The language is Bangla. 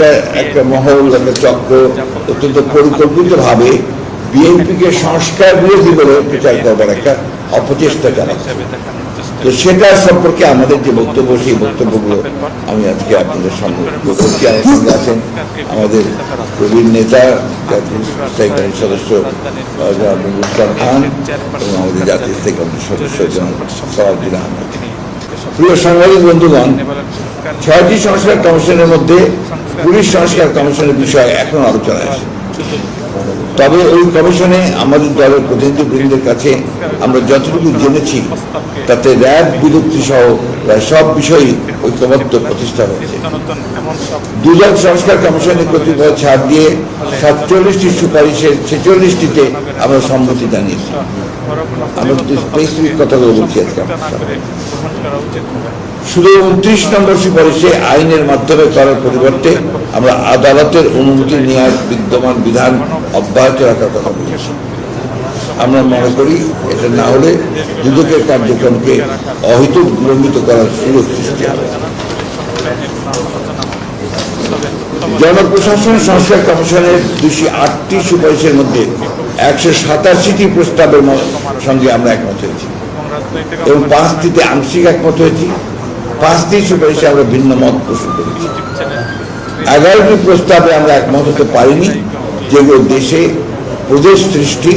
একটা একটা মহল, একটা চক্র, অত্যন্ত পরিকল্পিতভাবে বিএনপিকে সংস্কার বিরোধী বলে প্রচার করবার একটা অপচেষ্টা চালাচ্ছে। তো সেটা সম্পর্কে আমাদের যে বক্তব্য, সেই বক্তব্যগুলো আমি আজকে আপনাদের সামনে আছেন আমাদের প্রবীণ নেতা, জাতীয় সদস্য খান এবং আমাদের জাতীয় স্থায়ী কমিটির সদস্য জনাব সরাবুদ্দিন আহমেদ। প্রিয় সাংবাদিক বন্ধুগণ, ছয়টি সংস্কার কমিশনের মধ্যে পুলিশ সংস্কার কমিশনের বিষয়ে এখন আলোচনা আছে তবে ওই কমিশনে আমাদের দলের প্রতিনিধিবৃন্দের কাছে আমরা যতটুকু জেনেছি, তাতে র্যাব বিলুপ্তি সহ সব বিষয়ই ঐক্যবদ্ধ প্রতিষ্ঠা হয়েছে। দুদক সংস্কার কমিশনের কর্তৃপক্ষ ছাড় দিয়ে সাতচল্লিশটি সুপারিশের ছেচল্লিশটিতে আমরা সম্মতি জানিয়েছি। আমরা স্পেসিফিক কথাগুলো বলছি আজকে শুধু উনত্রিশ নম্বর সুপারিশে আইনের মাধ্যমে করার পরিবর্তে আমরা আদালতের অনুমতি নেওয়ার বিদ্যমান বিধান অব্যাহত রাখার কথা বলেছি। আমরা মনে করি এটা না হলে দুদকের কার্যক্রমকে অহিত বিলম্বিত করার সুযোগ সৃষ্টি হবে। জনপ্রশাসন সংস্কার কমিশনের দুশো আটটি সুপারিশের মধ্যে একশো সাতাশিটি প্রস্তাবের সঙ্গে আমরা একমত হয়েছি। এবং পাঁচটিতে আংশিক একমত হয়েছি। পাঁচটি সুপারিশে আমরা ভিন্ন মত পোষণ করেছি। এগারোটি প্রস্তাবে আমরা একমত হতে পারিনি। যেগুলো দেশে প্রদেশ সৃষ্টি